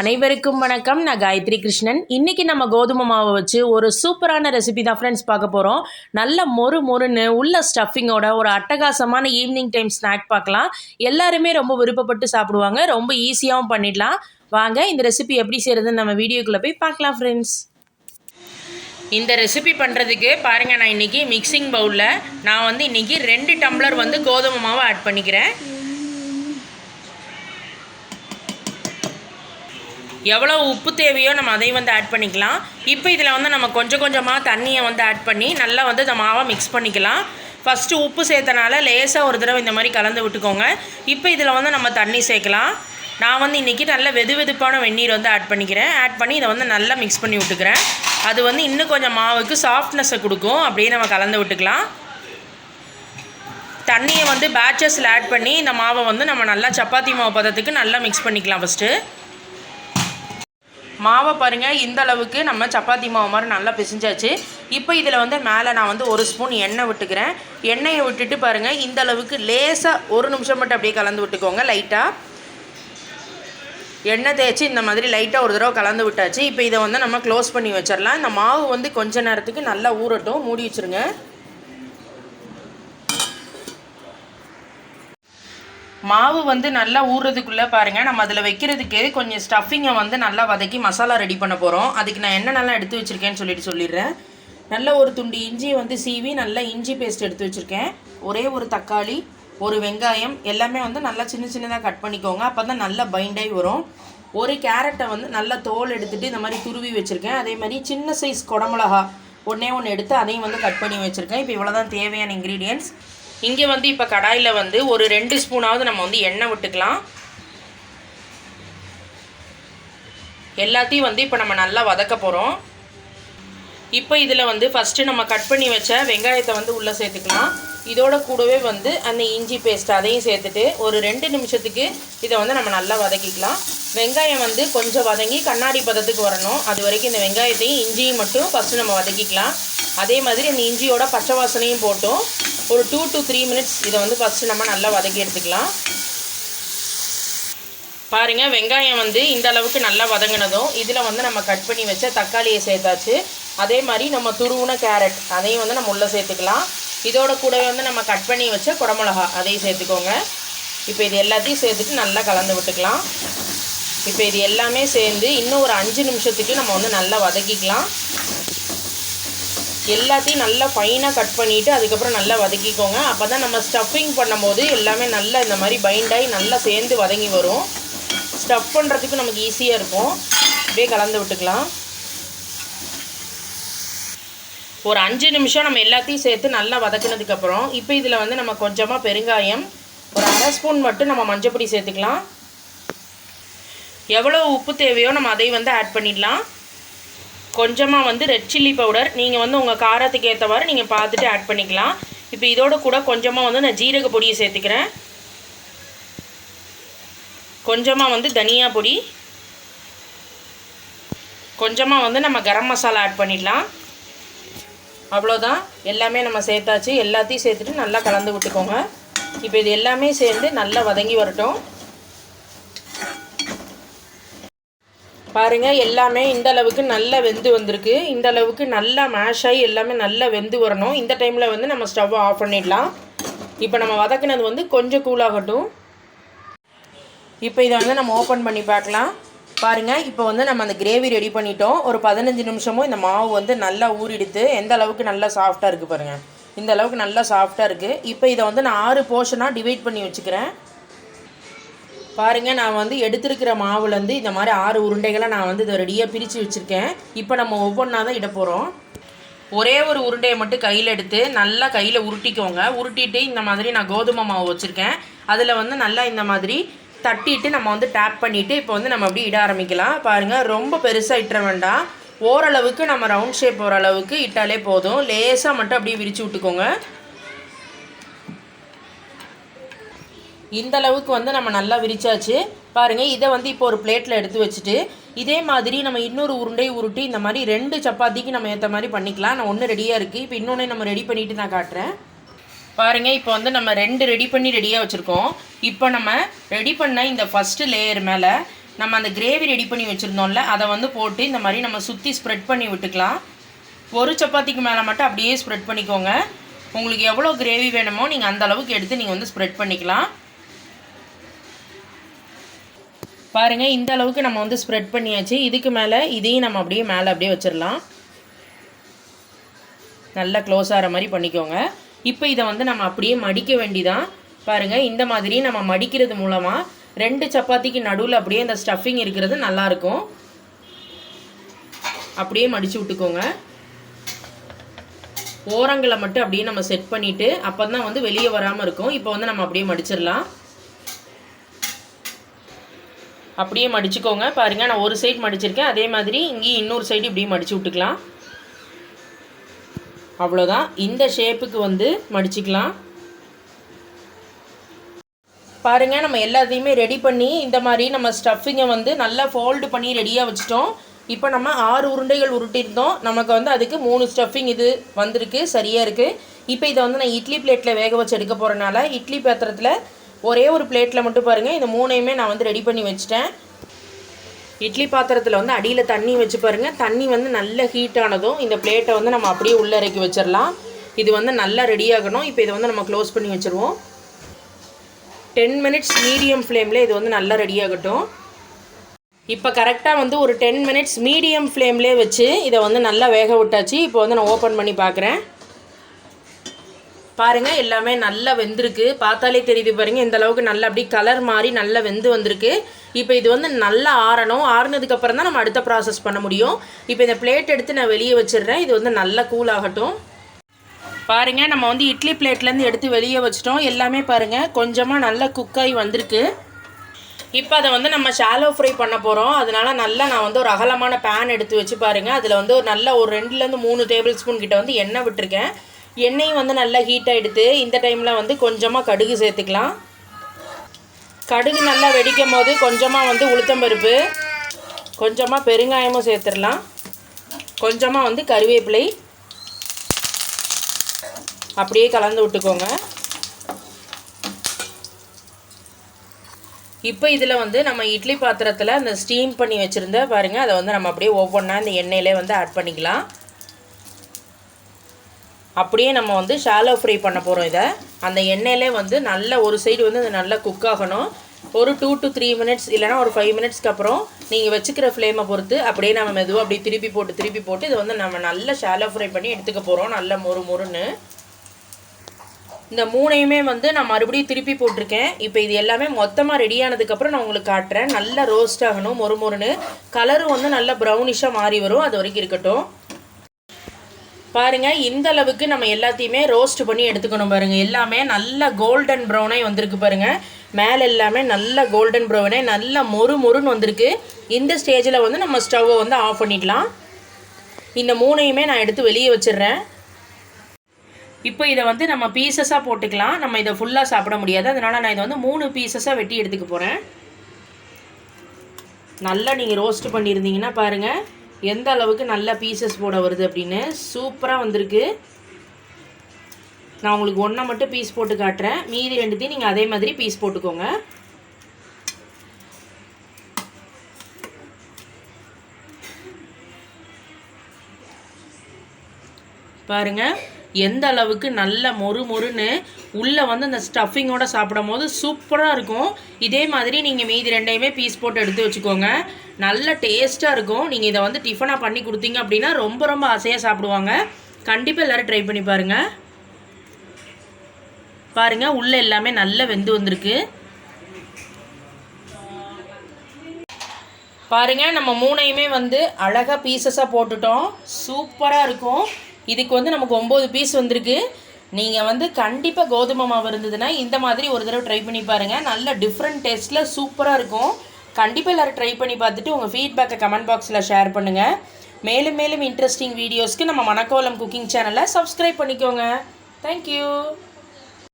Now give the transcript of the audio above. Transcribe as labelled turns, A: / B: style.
A: அனைவருக்கும் வணக்கம். நான் காயத்ரி கிருஷ்ணன். இன்னைக்கு நம்ம கோதுமை மாவை வச்சு ஒரு சூப்பரான ரெசிபி தான் ஃப்ரெண்ட்ஸ் பார்க்க போகிறோம் நல்ல மொறு மொறுன்னு உள்ள ஸ்டஃபிங்கோட ஒரு அட்டகாசமான ஈவினிங் டைம் ஸ்நாக் பார்க்கலாம். எல்லாருமே ரொம்ப விருப்பப்பட்டு சாப்பிடுவாங்க. ரொம்ப ஈஸியாகவும் பண்ணிடலாம். வாங்க இந்த ரெசிபி எப்படி செய்கிறதுன்னு நம்ம வீடியோக்குள்ளே போய் பார்க்கலாம் ஃப்ரெண்ட்ஸ் இந்த ரெசிபி பண்ணுறதுக்கு பாருங்கள் நான் இன்றைக்கி மிக்சிங் பவுலில் நான் வந்து இன்றைக்கி ரெண்டு டம்ளர் வந்து கோதுமை மாவை ஆட் பண்ணிக்கிறேன். எவ்வளோ உப்பு தேவையோ நம்ம அதையும் வந்து ஆட் பண்ணிக்கலாம். இப்போ இதில் வந்து நம்ம கொஞ்சம் கொஞ்சமாக தண்ணியை வந்து ஆட் பண்ணி நல்லா வந்து இந்த மாவை மிக்ஸ் பண்ணிக்கலாம். ஃபஸ்ட்டு உப்பு சேர்த்தனால லேசாக ஒரு தடவை இந்த மாதிரி கலந்து விட்டுக்கோங்க. இப்போ இதில் வந்து நம்ம தண்ணி சேர்க்கலாம். நான் வந்து இன்றைக்கி நல்ல வெது வெதுப்பான வெந்நீர் வந்து ஆட் பண்ணிக்கிறேன். ஆட் பண்ணி இதை வந்து நல்லா மிக்ஸ் பண்ணி விட்டுக்கிறேன். அது வந்து இன்னும் கொஞ்சம் மாவுக்கு சாஃப்ட்னஸை கொடுக்கும். அப்படியே நம்ம கலந்து விட்டுக்கலாம். தண்ணியை வந்து பேட்சஸில் ஆட் பண்ணி இந்த மாவை வந்து நம்ம நல்லா சப்பாத்தி மாவு பதத்துக்கு நல்லா மிக்ஸ் பண்ணிக்கலாம் ஃபஸ்ட்டு மாவை பாருங்கள் இந்த அளவுக்கு நம்ம சப்பாத்தி மாவு மாதிரி நல்லா பிசைஞ்சாச்சு. இப்போ இதில் வந்து மேலே நான் வந்து ஒரு ஸ்பூன் எண்ணெய் விட்டுக்கிறேன். எண்ணெயை விட்டுட்டு பாருங்கள் இந்த அளவுக்கு லேசாக ஒரு நிமிஷம் மட்டும் அப்படியே கலந்து விட்டுக்கோங்க லைட்டாக எண்ணெய் தேய்ச்சி இந்த மாதிரி லைட்டாக ஒரு தடவை கலந்து விட்டாச்சு. இப்போ இதை வந்து நம்ம க்ளோஸ் பண்ணி வச்சிடலாம். இந்த மாவு வந்து கொஞ்ச நேரத்துக்கு நல்லா ஊறட்டும் மூடி வச்சுருங்க. மாவு வந்து நல்லா ஊறுறதுக்குள்ளே பாருங்கள் நம்ம அதில் வைக்கிறதுக்கு கொஞ்சம் ஸ்டஃபிங்கை வந்து நல்லா வதக்கி மசாலா ரெடி பண்ண போகிறோம் அதுக்கு நான் என்னென்னலாம் எடுத்து வச்சுருக்கேன்னு சொல்லிட்டு சொல்லிடுறேன். நல்ல ஒரு துண்டு இஞ்சியை வந்து சீவி நல்லா இஞ்சி பேஸ்ட் எடுத்து வச்சுருக்கேன். ஒரே ஒரு தக்காளி ஒரு வெங்காயம் எல்லாமே வந்து நல்லா சின்ன சின்னதாக கட் பண்ணிக்கோங்க. அப்போ தான் நல்லா பைண்டாகி வரும். ஒரு கேரட்டை வந்து நல்லா தோல் எடுத்துகிட்டு இந்த மாதிரி துருவி வச்சுருக்கேன். அதே மாதிரி சின்ன சைஸ் குடமிளகா ஒன்றே ஒன்று எடுத்து அதையும் வந்து கட் பண்ணி வச்சுருக்கேன். இப்போ இவ்வளோ தான் தேவையான இன்க்ரீடியன்ட்ஸ் இங்கே வந்து இப்போ கடாயில் வந்து ஒரு ரெண்டு ஸ்பூனாவது நம்ம வந்து எண்ணெய் விட்டுக்கலாம். எல்லாத்தையும் வந்து இப்போ நம்ம நல்லா வதக்க போகிறோம் இப்போ இதில் வந்து ஃபஸ்ட்டு நம்ம கட் பண்ணி வச்ச வெங்காயத்தை வந்து உள்ளே சேர்த்துக்கலாம். இதோட கூடவே வந்து அந்த இஞ்சி பேஸ்ட் அதையும் சேர்த்துட்டு ஒரு ரெண்டு நிமிஷத்துக்கு இதை வந்து நம்ம நல்லா வதக்கிக்கலாம். வெங்காயம் வந்து கொஞ்சம் வதங்கி கண்ணாடி பதத்துக்கு வரணும். அது வரைக்கும் இந்த வெங்காயத்தையும் இஞ்சியும் மட்டும் ஃபஸ்ட்டு நம்ம வதக்கிக்கலாம். அதே மாதிரி இந்த இஞ்சியோட பச்சை வாசனையும் போட்டும். ஒரு டூ டு த்ரீ மினிட்ஸ் இதை வந்து ஃபஸ்ட்டு நம்ம நல்லா வதக்கி எடுத்துக்கலாம். பாருங்கள் வெங்காயம் வந்து இந்த அளவுக்கு நல்லா வதங்கினதும் இதில் வந்து நம்ம கட் பண்ணி வச்ச தக்காளியை சேர்த்தாச்சு. அதே மாதிரி நம்ம துருவுன கேரட் அதையும் வந்து நம்ம உள்ளே சேர்த்துக்கலாம். இதோட கூடவே வந்து நம்ம கட் பண்ணி வச்ச குடமிளகா அதையும் சேர்த்துக்கோங்க. இப்போ இது எல்லாத்தையும் சேர்த்துட்டு நல்லா கலந்து விட்டுக்கலாம். இப்போ இது எல்லாமே சேர்ந்து இன்னும் ஒரு அஞ்சு நிமிஷத்துக்கு நம்ம வந்து நல்லா வதக்கிக்கலாம். எல்லாத்தையும் நல்லா ஃபைனாக கட் பண்ணிவிட்டு அதுக்கப்புறம் நல்லா வதக்கிக்கோங்க. அப்போ தான் நம்ம ஸ்டஃபிங் பண்ணும்போது எல்லாமே நல்லா இந்த மாதிரி பைண்டாகி நல்லா சேர்ந்து வதங்கி வரும். ஸ்டஃப் பண்ணுறதுக்கு நமக்கு ஈஸியாக இருக்கும். அப்படியே கலந்து விட்டுக்கலாம். ஒரு அஞ்சு நிமிஷம் நம்ம எல்லாத்தையும் சேர்த்து நல்லா வதக்கினதுக்கப்புறம் இப்போ இதில் வந்து நம்ம கொஞ்சமாக பெருங்காயம் ஒரு அரை ஸ்பூன் மட்டும் நம்ம மஞ்சப்பொடி சேர்த்துக்கலாம். எவ்வளோ உப்பு தேவையோ நம்ம அதை வந்து ஆட் பண்ணிடலாம். கொஞ்சமாக வந்து ரெட் சில்லி பவுடர் நீங்கள் வந்து உங்கள் காரத்துக்கு ஏற்றவாறு நீங்கள் பார்த்துட்டு ஆட் பண்ணிக்கலாம். இப்போ இதோட கூட கொஞ்சமாக வந்து நான் ஜீரக பொடியை சேர்த்துக்கிறேன். கொஞ்சமாக வந்து தனியா பொடி. கொஞ்சமாக வந்து நம்ம கரம் மசாலா ஆட் பண்ணிடலாம். அவ்வளோதான் எல்லாமே நம்ம சேர்த்தாச்சு. எல்லாத்தையும் சேர்த்துட்டு நல்லா கலந்து விட்டுக்கோங்க. இப்போ இது எல்லாமே சேர்ந்து நல்லா வதங்கி வரட்டும். பாருங்கள் எல்லாமே இந்த அளவுக்கு நல்லா வெந்து வந்திருக்கு. இந்த அளவுக்கு நல்லா மேஷ் ஆகி எல்லாமே நல்லா வெந்து வரணும். இந்த டைமில் வந்து நம்ம ஸ்டவ்வை ஆஃப் பண்ணிடலாம். இப்போ நம்ம வதக்கினது வந்து கொஞ்சம் கூலாகட்டும் இப்போ இதை வந்து நம்ம ஓப்பன் பண்ணி பார்க்கலாம். பாருங்கள் இப்போ வந்து நம்ம அந்த கிரேவி ரெடி பண்ணிட்டோம். ஒரு பதினஞ்சு நிமிஷமும் இந்த மாவு வந்து நல்லா ஊறிடுத்து எந்த அளவுக்கு நல்லா சாஃப்டாக இருக்குது பாருங்கள் இந்த அளவுக்கு நல்லா சாஃப்டாக இருக்குது இப்போ இதை வந்து நான் ஆறு போர்ஷனாக டிவைட் பண்ணி வச்சுக்கிறேன். பாருங்கள் நான் வந்து எடுத்திருக்கிற மாவுலேருந்து இந்த மாதிரி ஆறு உருண்டைகளை நான் வந்து இதை ரெடியாக பிரித்து வச்சுருக்கேன். இப்போ நம்ம ஒவ்வொன்றா தான் இட போகிறோம் ஒரே ஒரு உருண்டையை மட்டும் கையில் எடுத்து நல்லா கையில் உருட்டிக்கோங்க. உருட்டிட்டு இந்த மாதிரி நான் கோதுமை மாவு வச்சுருக்கேன். அதில் வந்து நல்லா இந்த மாதிரி தட்டிட்டு நம்ம வந்து டேப் பண்ணிவிட்டு இப்போ வந்து நம்ம அப்படி இட ஆரம்பிக்கலாம். பாருங்கள் ரொம்ப பெருசாக இட்டுற வேண்டாம். ஓரளவுக்கு நம்ம ரவுண்ட் ஷேப் ஓரளவுக்கு இட்டாலே போதும். லேசாக மட்டும் அப்படியே விரித்து விட்டுக்கோங்க. இந்த அளவுக்கு வந்து நம்ம நல்லா விரிச்சாச்சு. பாருங்கள் இதை வந்து இப்போ ஒரு பிளேட்டில் எடுத்து வச்சுட்டு இதே மாதிரி நம்ம இன்னொரு உருண்டை உருட்டி இந்த மாதிரி ரெண்டு சப்பாத்திக்கு நம்ம ஏற்ற மாதிரி பண்ணிக்கலாம். நான் ஒன்று ரெடியாக இருக்குது இப்போ இன்னொன்று நம்ம ரெடி பண்ணிவிட்டு நான் காட்டுறேன். பாருங்கள் இப்போ வந்து நம்ம ரெண்டு ரெடி பண்ணி ரெடியாக வச்சுருக்கோம். இப்போ நம்ம ரெடி பண்ண இந்த ஃபஸ்ட்டு லேயர் மேலே நம்ம அந்த கிரேவி ரெடி பண்ணி வச்சுருந்தோம்ல அதை வந்து போட்டு இந்த மாதிரி நம்ம சுற்றி ஸ்ப்ரெட் பண்ணி விட்டுக்கலாம். ஒரு சப்பாத்திக்கு மேலே மட்டும் அப்படியே ஸ்ப்ரெட் பண்ணிக்கோங்க. உங்களுக்கு எவ்வளோ கிரேவி வேணுமோ நீங்கள் அந்த அளவுக்கு எடுத்து நீங்கள் வந்து ஸ்ப்ரெட் பண்ணிக்கலாம். பாருங்கள் இந்த அளவுக்கு நம்ம வந்து ஸ்ப்ரெட் பண்ணியாச்சு. இதுக்கு மேலே இதையும் நம்ம அப்படியே மேலே அப்படியே வச்சிடலாம். நல்லா க்ளோஸ் ஆகிற மாதிரி பண்ணிக்கோங்க. இப்போ இதை வந்து நம்ம அப்படியே மடிக்க வேண்டிதான். பாருங்கள் இந்த மாதிரி நம்ம மடிக்கிறது மூலமாக ரெண்டு சப்பாத்திக்கு நடுவில் அப்படியே இந்த ஸ்டஃபிங் இருக்கிறது நல்லாயிருக்கும். அப்படியே மடித்து விட்டுக்கோங்க. ஓரங்களை மட்டும் அப்படியே நம்ம செட் பண்ணிவிட்டு அப்போ தான் வந்து வெளியே வராமல் இருக்கும். இப்போ வந்து நம்ம அப்படியே மடிச்சிடலாம். அப்படியே மடிச்சுக்கோங்க. பாருங்கள் நான் ஒரு சைடு மடிச்சிருக்கேன். அதே மாதிரி இங்கேயும் இன்னொரு சைடு இப்படியே மடித்து விட்டுக்கலாம். அவ்வளோதான். இந்த ஷேப்புக்கு வந்து மடிச்சுக்கலாம். பாருங்கள் நம்ம எல்லாத்தையுமே ரெடி பண்ணி இந்த மாதிரி நம்ம ஸ்டஃபிங்கை வந்து நல்லா ஃபோல்டு பண்ணி ரெடியாக வச்சுட்டோம். இப்போ நம்ம ஆறு உருண்டைகள் உருட்டியிருந்தோம். நமக்கு வந்து அதுக்கு மூணு ஸ்டஃபிங் இது வந்திருக்கு. சரியாக இருக்குது இப்போ இதை வந்து நான் இட்லி பிளேட்டில் வேக வச்சு எடுக்க போகிறனால இட்லி பாத்திரத்தில் ஒரே ஒரு பிளேட்டில் மட்டும் பாருங்கள் இந்த மூணையுமே நான் வந்து ரெடி பண்ணி வச்சிட்டேன். இட்லி பாத்திரத்தில் வந்து அடியில் தண்ணி வச்சு பாருங்கள் தண்ணி வந்து நல்ல ஹீட் ஆனதும் இந்த பிளேட்டை வந்து நம்ம அப்படியே உள்ளே இறக்கி வச்சிடலாம் இது வந்து நல்லா ரெடியாகணும் இப்போ இதை வந்து நம்ம க்ளோஸ் பண்ணி வச்சுருவோம். டென் மினிட்ஸ் மீடியம் ஃப்ளேமில் இது வந்து நல்லா ரெடியாகட்டும் இப்போ கரெக்டாக வந்து ஒரு டென் மினிட்ஸ் மீடியம் ஃப்ளேம்லேயே வச்சு இதை வந்து நல்லா வேக விட்டாச்சு. இப்போ வந்து நான் ஓப்பன் பண்ணி பார்க்குறேன் பாருங்கள் எல்லாமே நல்லா வெந்திருக்கு. பார்த்தாலே தெரியுது பாருங்கள் இந்த அளவுக்கு நல்லா அப்படியே கலர் மாறி நல்லா வெந்து வந்திருக்கு. இப்போ இது வந்து நல்லா ஆறணும். ஆறுனதுக்கப்புறம் தான் நம்ம அடுத்த ப்ராசஸ் பண்ண முடியும். இப்போ இந்த பிளேட் எடுத்து நான் வெளியே வச்சிடுறேன். இது வந்து நல்லா கூல் ஆகட்டும். பாருங்கள் நம்ம வந்து இட்லி பிளேட்லேருந்து எடுத்து வெளியே வச்சிட்டோம். எல்லாமே பாருங்கள் கொஞ்சமாக நல்லா குக்காகி வந்திருக்கு. இப்போ அதை வந்து நம்ம ஷாலோ ஃப்ரை பண்ண போகிறோம் அதனால நல்லா நான் வந்து ஒரு அகலமான பேன் எடுத்து வச்சு பாருங்கள் அதில் வந்து ஒரு நல்ல ஒரு ரெண்டுலேருந்து மூணு டேபிள் ஸ்பூன் கிட்ட வந்து எண்ணெய் விட்டுருக்கேன். எண்ணெயும் வந்து நல்லா ஹீட் ஆகிடுது இந்த டைமில் வந்து கொஞ்சமாக கடுகு சேர்த்துக்கலாம். கடுகு நல்லா வெடிக்கும் போது கொஞ்சமாக வந்து உளுத்தம்பருப்பு கொஞ்சமாக பெருங்காயமும் சேர்த்துடலாம். கொஞ்சமாக வந்து கருவேப்பிலை. அப்படியே கலந்து விட்டுக்கோங்க. இப்போ இதில் வந்து நம்ம இட்லி பாத்திரத்தில் அந்த ஸ்டீம் பண்ணி வச்சுருந்த பாருங்கள் அதை வந்து நம்ம அப்படியே ஒவ்வொன்றா இந்த எண்ணெயிலே வந்து ஆட் பண்ணிக்கலாம். அப்படியே நம்ம வந்து ஷாலோ ஃப்ரை பண்ண போகிறோம் இதை. அந்த எண்ணெயிலே வந்து நல்ல ஒரு சைடு வந்து அது நல்லா குக் ஆகணும். ஒரு டூ டு த்ரீ மினிட்ஸ் இல்லைனா ஒரு ஃபைவ் மினிட்ஸ்க்கு அப்புறம் நீங்கள் வச்சுக்கிற ஃப்ளேமை பொறுத்து அப்படியே நம்ம மெதுவாக அப்படியே திருப்பி போட்டு திருப்பி போட்டு இதை வந்து நம்ம நல்லா ஷாலோ ஃப்ரை பண்ணி எடுத்துக்க போகிறோம் நல்ல மொறு மொறுன்னு. இந்த மூணையுமே வந்து நான் மறுபடியும் திருப்பி போட்டிருக்கேன். இப்போ இது எல்லாமே மொத்தமாக ரெடி ஆனதுக்கப்புறம் நான் உங்களுக்கு காட்டுறேன். நல்லா ரோஸ்ட் ஆகணும் மொறு மொறுன்னு. கலரும் வந்து நல்லா ப்ரௌனிஷாக மாறி வரும். அது வரைக்கும் இருக்கட்டும். பாருங்கள் இந்த அளவுக்கு நம்ம எல்லாத்தையுமே ரோஸ்ட் பண்ணி எடுத்துக்கணும் பாருங்கள் எல்லாமே நல்ல கோல்டன் ப்ரௌனே வந்திருக்கு பாருங்கள் மேலே எல்லாமே நல்ல கோல்டன் ப்ரௌனே நல்ல மொறு மொறுன்னு வந்திருக்கு. இந்த ஸ்டேஜில் வந்து நம்ம ஸ்டவ்வை வந்து ஆஃப் பண்ணிடலாம் இந்த மூணையுமே நான் எடுத்து வெளியே வச்சிடுறேன். இப்போ இதை வந்து நம்ம பீசஸாக போட்டுக்கலாம். நம்ம இதை ஃபுல்லாக சாப்பிட முடியாது. அதனால் நான் இதை வந்து மூணு பீசஸாக வெட்டி எடுத்துக்க போகிறேன் நல்லா நீங்கள் ரோஸ்ட் பண்ணியிருந்தீங்கன்னா பாருங்கள் எந்த அளவுக்கு நல்ல பீசஸ் போட வருது அப்படின்னு சூப்பராக வந்திருக்கு. நான் உங்களுக்கு ஒன்றை மட்டும் பீஸ் போட்டு காட்டுறேன். மீதி ரெண்டுத்தையும் நீங்கள் அதே மாதிரி பீஸ் போட்டுக்கோங்க. பாருங்கள் எந்த அளவுக்கு நல்ல மொறு மொறுன்னு உள்ளே வந்து அந்த ஸ்டஃபிங்கோட சாப்பிடும் போது சூப்பராக இருக்கும். இதே மாதிரி நீங்கள் மீதி ரெண்டையுமே பீஸ் போட்டு எடுத்து வச்சுக்கோங்க. நல்ல டேஸ்ட்டாக இருக்கும். நீங்கள் இதை வந்து டிஃபனாக பண்ணி கொடுத்தீங்க அப்படின்னா ரொம்ப ரொம்ப ஆசையாக சாப்பிடுவாங்க. கண்டிப்பாக எல்லோரும் ட்ரை பண்ணி பாருங்கள் பாருங்கள் உள்ளே எல்லாமே நல்லா வெந்து வந்திருக்கு. பாருங்கள் நம்ம மூணையுமே வந்து அழகாக பீசஸாக போட்டுட்டோம். சூப்பராக இருக்கும். இதுக்கு வந்து நமக்கு ஒம்பது பீஸ் வந்திருக்கு. நீங்கள் வந்து கண்டிப்பாக கோதுமை மாவு இருந்ததுன்னா இந்த மாதிரி ஒரு தடவை ட்ரை பண்ணி பாருங்கள் நல்ல டிஃப்ரெண்ட் டேஸ்ட்டில் சூப்பராக இருக்கும். கண்டிப்பாக எல்லோரும் ட்ரை பண்ணி பார்த்துட்டு உங்கள் ஃபீட்பேக்கை கமெண்ட் பாக்ஸில் ஷேர் பண்ணுங்கள் மேலும் மேலும் இன்ட்ரெஸ்டிங் வீடியோஸ்க்கு நம்ம மணக்கோலம் குக்கிங் சேனலை சப்ஸ்கிரைப் பண்ணிக்கோங்க. Thank you